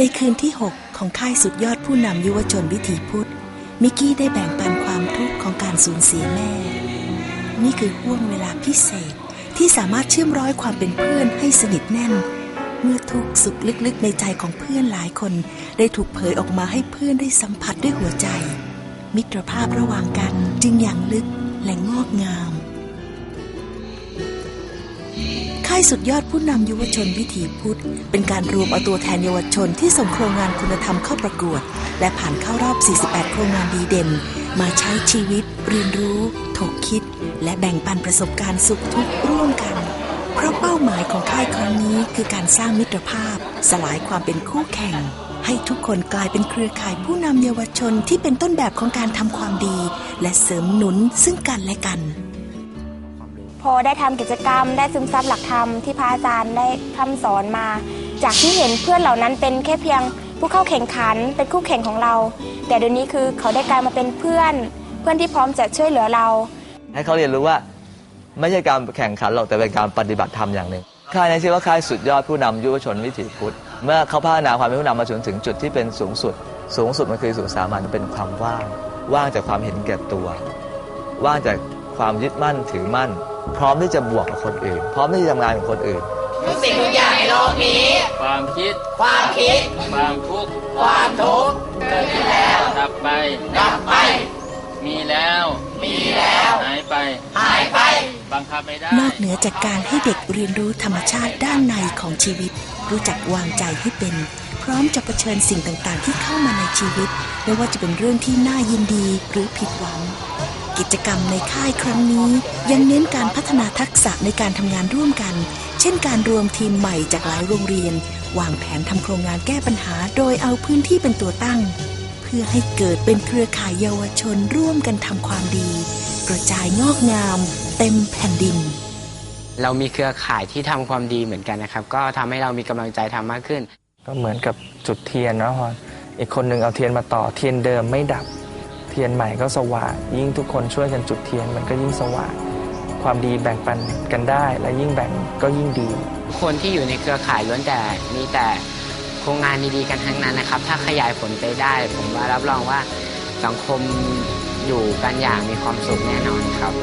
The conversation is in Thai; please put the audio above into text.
ในคืนที่ 6 ของค่ายสุดยอดผู้นำยุวชนวิถีพุทธ มิกกี้ได้แบ่งปันความทุกข์ของการสูญเสียแม่ นี่คือห่วงเวลาพิเศษที่สามารถเชื่อมร้อยความเป็นเพื่อนให้สนิทแน่น เมื่อทุกสุขลึกๆในใจของเพื่อนหลายคน ได้ถูกเผยออกมาให้เพื่อนได้สัมผัสด้วยหัวใจ มิตรภาพระหว่างกันจึงอย่างลึกและงอกงาม ค่ายสุดยอดผู้นำยุวชนวิถีพุทธ เป็นการรวมเอาตัวแทนเยาวชนที่ส่งโครงงานคุณธรรมเข้าประกวด และผ่านเข้ารอบ 48 โครงงานดีเด่น มาใช้ชีวิต เรียนรู้ ถกคิด และแบ่งปันประสบการณ์สุขทุกข์ร่วมกัน เพราะเป้าหมายของค่ายครั้งนี้คือการสร้างมิตรภาพ สลายความเป็นคู่แข่ง ให้ทุกคนกลายเป็นเครือข่ายผู้นำเยาวชนที่เป็นต้นแบบของการทำความดี และเสริมหนุนซึ่งกันและกัน อได้ทำกิจกรรม ได้ซึมซับหลักธรรมที่พระอาจารย์ได้ทำสอนมา จากที่เห็นเพื่อนเหล่านั้นเป็นแค่เพียงผู้เข้าแข่งขันเป็นคู่แข่งของเรา แต่เดี๋ยวนี้คือเขาได้กลายมาเป็นเพื่อน เพื่อนที่พร้อมจะช่วยเหลือเรา ให้เขาเรียนรู้ว่าไม่ใช่การแข่งขันหรอกแต่เป็นการปฏิบัติธรรมอย่างหนึ่งค่ายนี้ชื่อว่าค่ายสุดยอดผู้นำยุวชนวิถีพุทธเมื่อเขาพัฒนาความเป็นผู้นำมาจนถึงจุดที่เป็นสูงสุด สูงสุดมันคือสู่สามัญเป็นความว่าง ว่างจากความเห็นแก่ตัว ว่างจาก ความยึดมั่นถือมั่น พร้อมที่จะบวกกับคนอื่น พร้อมที่จะทำงานกับคนอื่นความคิด ความคิด ความทุกข์ ความทุกข์เกิดขึ้นแล้วดับไป ดับไป มีแล้ว มีแล้ว หายไป หายไป บังคับไม่ได้ นอกเหนือจากการให้เด็กเรียนรู้ธรรมชาติด้านในของชีวิต รู้จักวางใจให้เป็น พร้อมจะเผชิญสิ่งต่างๆ ที่เข้ามาในชีวิต ไม่ว่าจะเป็นเรื่องที่น่ายินดีหรือผิดหวัง กิจกรรมในค่ายครั้งนี้ ยังเน้นการพัฒนาทักษะในการทำงานร่วมกัน เช่นการรวมทีมใหม่จากหลายโรงเรียน วางแผนทำโครงงานแก้ปัญหา โดยเอาพื้นที่เป็นตัวตั้ง เพื่อให้เกิดเป็นเครือข่ายเยาวชนร่วมกันทำความดี กระจายงอกงาม เต็มแผ่นดิน เรามีเครือข่ายที่ทำความดีเหมือนกันนะครับ ก็ทำให้เรามีกำลังใจทำมากขึ้น ก็เหมือนกับจุดเทียนเนาะพออีกคนหนึ่งเอาเทียนมาต่อเทียนเดิมไม่ดับเทียนใหม่ก็สว่าง ยิ่งทุกคนช่วยกันจุดเทียนมันก็ยิ่งสว่าง ความดีแบ่งปันกันได้ และยิ่งแบ่งก็ยิ่งดี คนที่อยู่ในเครือข่ายล้วนแต่มีแต่โครงงานดีๆกันทั้งนั้นนะครับ ถ้าขยายผลไปได้ ผมว่ารับรองว่าสังคมอยู่กันอย่างมีความสุขแน่นอนครับ